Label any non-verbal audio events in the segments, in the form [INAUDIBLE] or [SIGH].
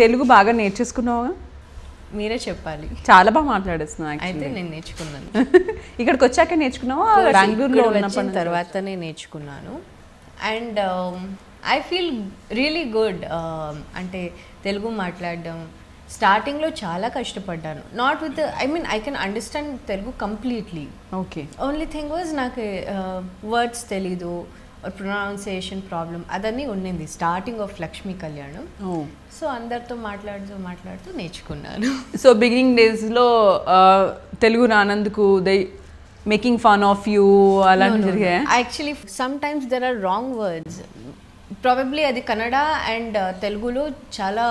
తెలుగు బాగా నేర్చేసుకున్నావా? మీరే చెప్పాలి. చాలా బాగా మాట్లాడేస్తున్నావు అయితే. నేను నేర్చుకున్నాను. [LAUGHS] ఇక్కడికి వచ్చాక నేర్చుకున్నావా? బెంగళూరులో వచ్చిన తర్వాతనే నేర్చుకున్నాను. And I feel really good అంటే తెలుగు మాట్లాడడం స్టార్టింగ్లో చాలా కష్టపడ్డాను. Not with I mean I can understand Telugu completely okay only thing was నాకు వర్డ్స్ తెలీదు. ప్రొనౌన్సియేషన్ ప్రాబ్లం అదన్నీ ఉండింది. స్టార్టింగ్ ఆఫ్ లక్ష్మీ కళ్యాణం సో అందరితో మాట్లాడుతూ మాట్లాడుతూ నేర్చుకున్నాను. సో బిగినింగ్ డేస్లో Telugu రానందుకు they making fun of you అలాంటివి జరిగాయా? Actually sometimes there are wrong words probably అది కన్నడ అండ్ తెలుగులో చాలా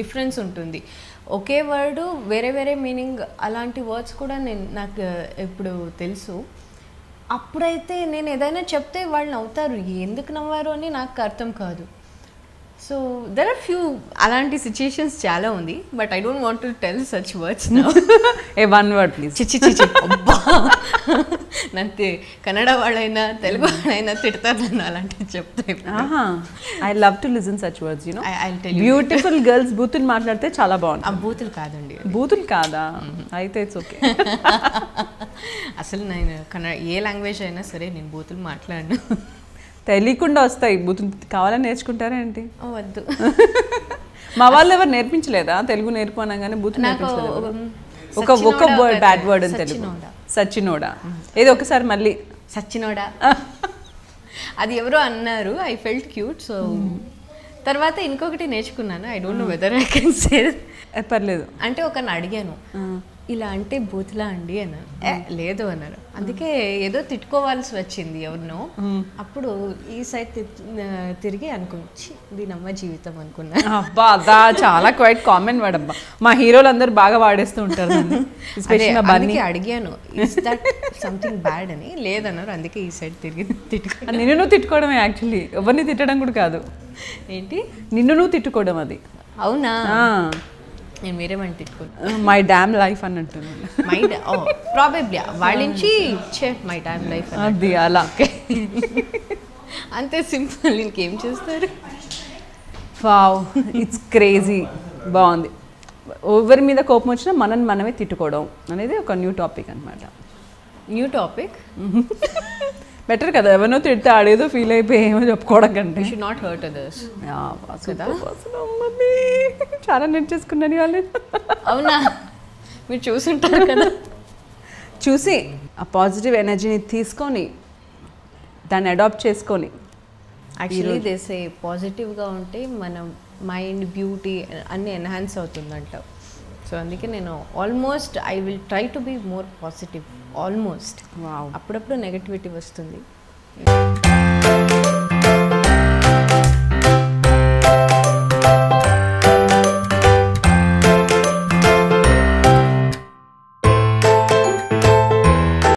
డిఫరెన్స్ ఉంటుంది. ఒకే వర్డ్ వేరే వేరే మీనింగ్ అలాంటి వర్డ్స్ కూడా నేను నాకు ఇప్పుడు తెలుసు. అప్పుడైతే నేను ఏదైనా చెప్తే వాళ్ళు నవ్వుతారు. ఎందుకు నవ్వారు అని నాకు అర్థం కాదు. సో దెర్ ఆర్ ఫ్యూ అలాంటి సిచ్యుయేషన్స్ చాలా ఉంది. But I don't want to tell such words a one word please చిచ్చి చిచ్చి అబ్బా. కన్నడ వాళ్ళైనా తెలుగు వాళ్ళైనా తిడతారు నన్ను అలాంటివి చెప్తే. I love to listen such words tell you. Beautiful girls బూతులు మాట్లాడితే చాలా ఆ బాగుంటుంది బూతులు కాదండి. బూతులు కాదా? అయితే ఇట్స్ ఓకే [LAUGHS] అసలు నేను కన్నడ ఏ లాంగ్వేజ్ అయినా సరే నేను బూతులు మాట్లాడను. తెలియకుండా వస్తాయి. బూతులు కావాలని నేర్చుకుంటారా ఏంటి? వద్దు. మా వాళ్ళు ఎవరు నేర్పించలేదా? తెలుగు నేర్పు అనగానే బూతులు నేర్పించలేదు? um, ఒక ఒక వర్డ్ బ్యాడ్ వర్డ్ అని తెలుగు. సచ్చినోడా. ఏదో ఒకసారి మళ్ళీ. సచ్చినోడా. అది ఎవరో అన్నారు. ఐ ఫెల్ట్ క్యూట్ సో తర్వాత ఇంకొకటి నేర్చుకున్నాను. I don't know whether I can say పర్లేదు. అంటే ఒకరిని అడిగాను. ఇలా అంటే బూతులా అండి అన్నారు. "ఏ, లేదు అన్నారు. అందుకే ఏదో తిట్టుకోవాల్సి వచ్చింది ఎవరినో. అప్పుడు ఈ సైడ్ తిరిగి అనుకోవచ్చు దీనమ్మ జీవితం అనుకున్నా. అబ్బా అదా చాలా క్వైట్ కామన్ వర్డ్ అబ్బా మా హీరోలు అందరూ బాగా వాడేస్తూ ఉంటారు [LAUGHS] అందుకే అడిగాను ఇస్ దట్ సంథింగ్ బ్యాడ్ అని? లేదన్నారు అందుకే ఈ సైడ్ తిరిగి తిట్టుకో నిన్ను నువ్వు తిట్టుకోవడమే యాక్చువల్లీ ఎవరిని తిట్టడం కూడా కాదు. ఏంటి? నిన్ను నువ్వు తిట్టుకోవడం అది. అవునా? నేను మీరేమని తిట్టుకున్నా మై డామ్ లైఫ్ అన్నట్టు మై ప్రాబబ్లీ వాళ్ళ నుంచి చే మై టైమ్ లైఫ్ అది అలా. [LAUGHS] అంతే సింపుల్. ఇంకేం చేస్తారు? వావ్ ఇట్స్ క్రేజీ బాగుంది. ఎవరి మీద కోపం వచ్చినా మనని మనమే తిట్టుకోవడం అనేది ఒక న్యూ టాపిక్ అనమాట న్యూ టాపిక్ బెటర్ కదా ఎవరినో తిడితే ఆడేదో ఫీల్ అయిపోయి ఏమో చెప్పుకోవడం కంటే. Should not hurt others. చాలా నేర్చేసుకున్నాను వాళ్ళు అవునా? మీరు చూసుంటారు కదా. చూసి ఆ పాజిటివ్ ఎనర్జీని తీసుకొని దాన్ని అడాప్ట్ చేసుకొని. యాక్చువల్లీ దేసే పాజిటివ్గా ఉంటే మన మైండ్ బ్యూటీ అన్నీ ఎన్హాన్స్ అవుతుందంట. సో అందుకే నేను almost I will try to be more positive almost అప్పుడప్పుడు నెగటివిటీ వస్తుంది.